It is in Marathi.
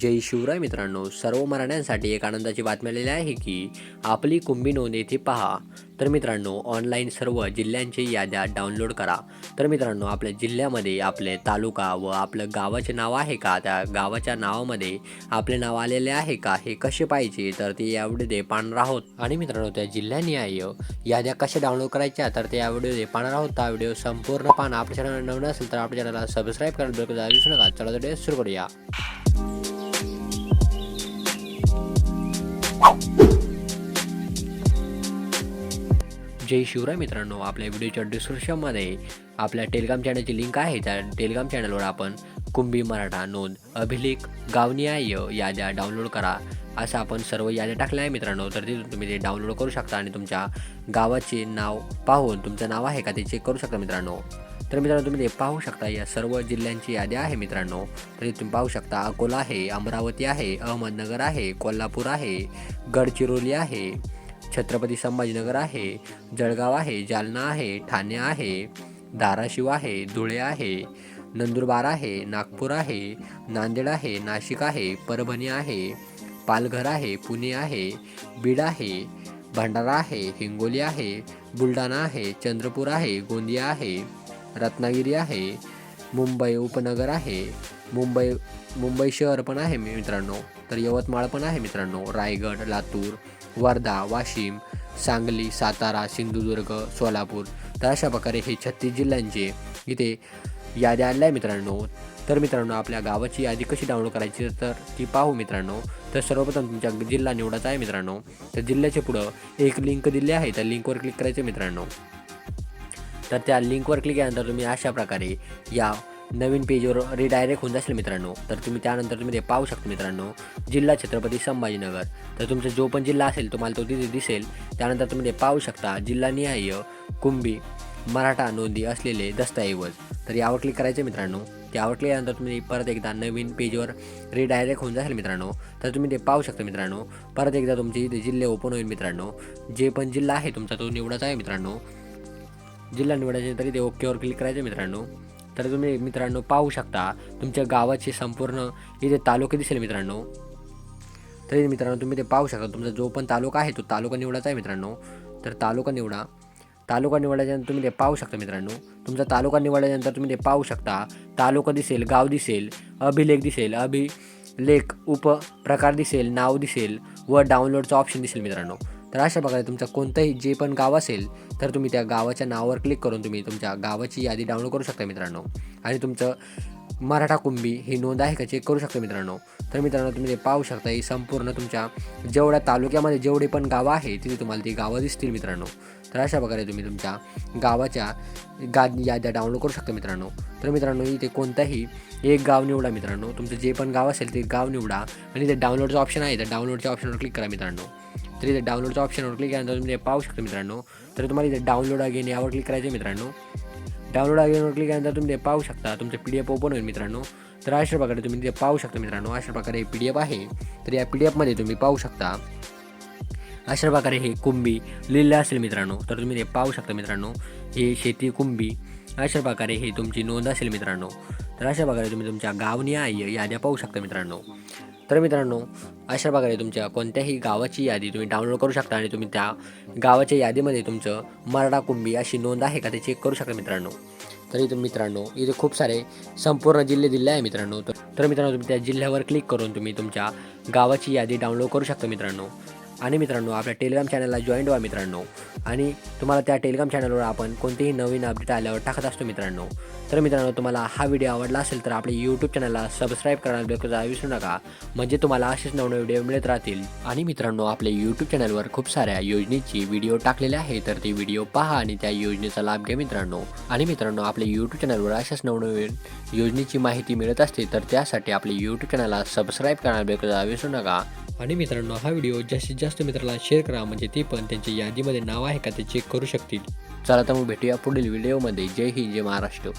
जय शिवराय मित्रांनो सर्व मराठ्यांसाठी एक आनंदाची बातमी आलेली आहे की आपली कुंभी नोंद येथे पहा. तर मित्रांनो ऑनलाईन सर्व जिल्ह्यांची याद्या डाउनलोड करा. तर मित्रांनो आपल्या जिल्ह्यामध्ये आपले तालुका व आपलं गावाचे नाव आहे का? त्या गावाच्या नावामध्ये आपले नाव आलेले आहे का? हे कसे पाहिजे तर ते या व्हिडिओ पाहणार आहोत. आणि मित्रांनो त्या जिल्ह्यानिहाय याद्या कशा डाउनलोड करायच्या? तर ते या व्हिडिओ पाहणार आहोत. हा व्हिडिओ संपूर्ण पाहणं आपल्या चॅनल नवीन असेल तर आपल्या चॅनलला सबस्क्राईब करायला विसरू नका. चला तर सुरू करूया. जय शिवराय मित्रांनो आपल्या व्हिडिओच्या डिस्क्रिप्शनमध्ये आपल्या टेलिग्राम चॅनलची लिंक आहे. त्या टेलिग्राम चॅनलवर आपण कुंभी मराठा नोंद अभिलेख गावनिहाय याद्या डाउनलोड करा. असं आपण सर्व याद्या टाकल्या आहे मित्रांनो तर तिथून तुम्ही ते डाउनलोड करू शकता आणि तुमच्या गावाचे नाव पाहून तुमचं नाव आहे का ते चेक करू शकता मित्रांनो. तर मित्रांनो तुम्ही ते पाहू शकता या सर्व जिल्ह्यांची यादी आहे मित्रांनो. तरी तुम्ही पाहू शकता अकोला आहे अमरावती आहे अहमदनगर आहे कोल्हापूर आहे गडचिरोली आहे छत्रपती संभाजीनगर आहे जळगाव आहे जालना आहे ठाणे आहे धाराशिव आहे धुळे आहे नंदुरबार आहे नागपूर आहे नांदेड आहे नाशिक आहे परभणी आहे पालघर आहे पुणे आहे बीड आहे भंडारा आहे हिंगोली आहे बुलढाणा आहे चंद्रपूर आहे गोंदिया आहे. रत्नागिरी आहे मुंबई उपनगर आहे मुंबई मुंबई शहर पण आहे मी- मित्रांनो. तर यवतमाळ पण आहे मित्रांनो. रायगड लातूर वर्धा वाशिम सांगली सातारा सिंधुदुर्ग सोलापूर. तर अशा प्रकारे हे छत्तीस जिल्ह्यांचे इथे याद्या आणल्या आहे मित्रांनो. तर मित्रांनो आपल्या गावाची यादी कशी डाउनलोड करायची तर ती पाहू मित्रांनो. तर सर्वप्रथम तुमच्या जिल्हा निवडायचा आहे मित्रांनो. तर जिल्ह्याच्या पुढं एक लिंक दिली आहे. त्या लिंकवर क्लिक करायचं मित्रांनो. तर त्या लिंकवर क्लिक केल्यानंतर तुम्ही अशा प्रकारे या नवीन पेजवर रिडायरेक्ट होऊन जाईल मित्रांनो. तर तुम्ही त्यानंतर तुम्ही ते पाहू शकता मित्रांनो. जिल्हा छत्रपती संभाजीनगर. तर तुमचा जो पण जिल्हा असेल तुम्हाला तो तिथे दिसेल. त्यानंतर तुम्ही ते पाहू शकता जिल्हानिहाय कुंभी मराठा नोंदी असलेले दस्तऐवज. तर यावर क्लिक करायचे मित्रांनो. त्यावर क्लिक केल्यानंतर तुम्ही परत एकदा नवीन पेजवर रिडायरेक्ट होऊन जाईल मित्रांनो. तर तुम्ही ते पाहू शकता मित्रांनो. परत एकदा तुमचे इथे जिल्हे ओपन होईल मित्रांनो. जे पण जिल्हा आहे तुमचा तो निवडायचा आहे मित्रांनो. जिल्हा निवडायचे तरी ते ओकेवर क्लिक करायचे मित्रांनो. तर तुम्ही मित्रांनो पाहू शकता तुमच्या गावाचे संपूर्ण इथे तालुके दिसेल मित्रांनो. तरी मित्रांनो तुम्ही ते पाहू शकता तुमचा जो पण तालुका आहे तो तालुका निवडायचा आहे मित्रांनो. तर तालुका निवडा. तालुका निवडल्याच्यानंतर तुम्ही ते पाहू शकता मित्रांनो. तुमचा तालुका निवडल्यानंतर तुम्ही ते पाहू शकता तालुका दिसेल गाव दिसेल अभिलेख दिसेल अभिलेख उप प्रकार दिसेल नाव दिसेल व डाउनलोडचं ऑप्शन दिसेल मित्रांनो. तर अशा प्रकारे तुमचं कोणतंही जे पण गाव असेल तर तुम्ही त्या गावाच्या नावावर क्लिक करून तुम्ही तुमच्या गावाची यादी डाउनलोड करू शकता मित्रांनो. आणि तुमचं मराठा कुंभी ही नोंद आहे का चेक करू शकता मित्रांनो. तर मित्रांनो तुम्ही ते पाहू शकता ही संपूर्ण तुमच्या जेवढ्या तालुक्यामध्ये जेवढे पण गावं आहे तिथे तुम्हाला ती गावं दिसतील मित्रांनो. तर अशा प्रकारे तुम्ही तुमच्या गावाच्या गा याद्या डाउनलोड करू शकता मित्रांनो. तर मित्रांनो इथे कोणताही एक गाव निवडा मित्रांनो. तुमचं जे पण गाव असेल ते गाव निवडा आणि ते डाउनलोडचं ऑप्शन आहे तर डाउनलोडच्या ऑप्शनवर क्लिक करा मित्रांनो. तर इथे डाउनलोडच्या ऑप्शनवर क्लिक केल्यानंतर तुम्ही ते पाहू शकता मित्रांनो. तर तुम्हाला इथे डाउनलोड अगेन यावर क्लिक करायचे मित्रांनो. डाउनलोड अगेनवर क्लिक केल्यानंतर तुम्ही ते पाहू शकता. तुमचं पी डी एफ ओपन होईल मित्रांनो. तर अशा प्रकारे तुम्ही ते पाहू शकता मित्रांनो. अशा प्रकारे पी डी एफ आहे. तर या पी डी एफमध्ये तुम्ही पाहू शकता. अशा प्रकारे हे कुंभी लिहिलं असेल मित्रांनो तर तुम्ही ते पाहू शकता मित्रांनो. हे शेती कुंभी अशा प्रकारे हे तुमची नोंद असेल मित्रांनो. तर अशा प्रकारे तुम्ही तुमच्या गावनिहाय याद्या पाहू शकता मित्रांनो. तर मित्रांनो अशा प्रकारे तुमच्या कोणत्याही गावाची यादी तुम्ही डाउनलोड करू शकता आणि तुम्ही त्या गावाच्या यादीमध्ये तुमचं मराठा कुंभी अशी नोंद आहे का ते चेक करू शकता मित्रांनो. तर इथं मित्रांनो इथे खूप सारे संपूर्ण जिल्हे दिले आहे मित्रांनो. तर तर मित्रांनो तुम्ही त्या जिल्ह्यावर क्लिक करून तुम्ही तुमच्या गावाची यादी डाउनलोड करू शकता मित्रांनो. आणि मित्रांनो आपल्या टेलिग्राम चॅनलला जॉईन व्हा मित्रांनो. आणि तुम्हाला त्या टेलिग्राम चॅनलवर आपण कोणतेही नवीन अपडेट आल्यावर टाकत असतो मित्रांनो. तर मित्रांनो तुम्हाला हा व्हिडिओ आवडला असेल तर आपल्या यूट्यूब चॅनलला सबस्क्राईब करायला बिलकुल विसरू नका. म्हणजे तुम्हाला असेच नवनवे व्हिडिओ मिळत राहतील. आणि मित्रांनो आपल्या यूट्यूब चॅनलवर खूप साऱ्या योजनेची व्हिडिओ टाकलेले आहे तर ते व्हिडिओ पहा आणि त्या योजनेचा लाभ घ्या मित्रांनो. आणि मित्रांनो आपल्या यूट्यूब चॅनलवर अशाच नवनवीन योजनेची माहिती मिळत असते तर त्यासाठी आपल्या यूट्यूब चॅनलला सबस्क्राईब करायला बिलकुल विसरू नका. आणि मित्रांनो हा व्हिडिओ जास्तीत जास्त मित्राला शेअर करा म्हणजे ते पण त्यांच्या यादीमध्ये नाव आहे का ते चेक करू शकतील. चला तर मग भेटूया पुढील व्हिडिओमध्ये जय हिंद जय महाराष्ट्र.